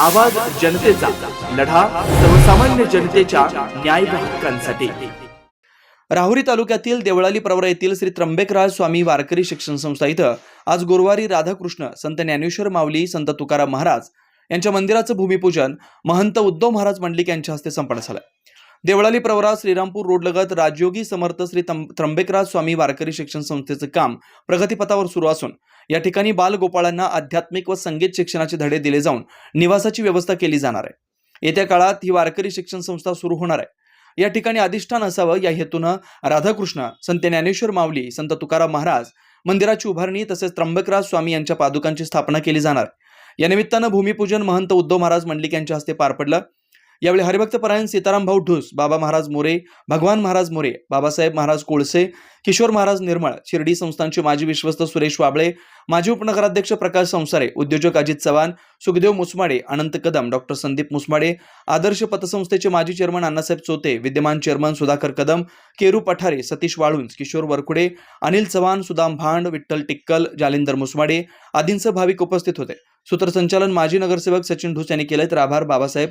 आवाज जनतेचा लढा सर्वसामान्य जनतेच्या न्याय हक्कांसाठी. राहुरी तालुक्यातील देवळाली प्रवरा येथील श्री त्र्यंबकराज स्वामी वारकरी शिक्षण संस्था इथं आज गुरुवारी राधाकृष्ण संत ज्ञानेश्वर माऊली संत तुकाराम महाराज यांच्या मंदिराचं भूमिपूजन महंत उद्धव महाराज मंडलिक यांच्या हस्ते संपन्न झालं. देवळाली प्रवरा श्रीरामपूर रोडलगत राजयोगी समर्थ श्री त्र्यंबेकराज त्र्यंबकराज स्वामी वारकरी शिक्षण संस्थेचं काम प्रगतीपथावर सुरू असून या ठिकाणी बालगोपाळांना आध्यात्मिक व संगीत शिक्षणाचे धडे दिले जाऊन निवासाची व्यवस्था केली जाणार आहे. येत्या काळात ही वारकरी शिक्षण संस्था सुरू होणार आहे. या ठिकाणी अधिष्ठान असावं या हेतूनं राधाकृष्ण संत ज्ञानेश्वर माऊली संत तुकाराम महाराज मंदिराची उभारणी तसेच त्र्यंबकराज स्वामी यांच्या पादुकांची स्थापना केली जाणार. या निमित्तानं भूमिपूजन महंत उद्धव महाराज मंडलिक यांच्या हस्ते पार पडलं. यावेळी हरिभक्त परायण सीताराम भाऊ ढुस बाबा महाराज मोरे भगवान महाराज मोरे बाबासाहेब महाराज कोळसे किशोर महाराज निर्मळ शिर्डी संस्थानचे माजी विश्वस्त सुरेश वाबळे माजी उपनगराध्यक्ष प्रकाश संसारे उद्योजक अजित चव्हाण सुखदेव मुसमाडे अनंत कदम डॉक्टर संदीप मुसमाडे आदर्श पतसंस्थेचे माजी चेअरमन अण्णासाहेब चोते विद्यमान चेअरमन सुधाकर कदम केरू पठारे सतीश वाळुंज किशोर वरकुडे अनिल चव्हाण सुदाम भांड विठ्ठल टिक्कल जालिंदर मुसमाडे आदींसह भाविक उपस्थित होते. सूत्रसंचालन माजी नगरसेवक सचिन ढुस यांनी केले तर आभार बाबासाहेब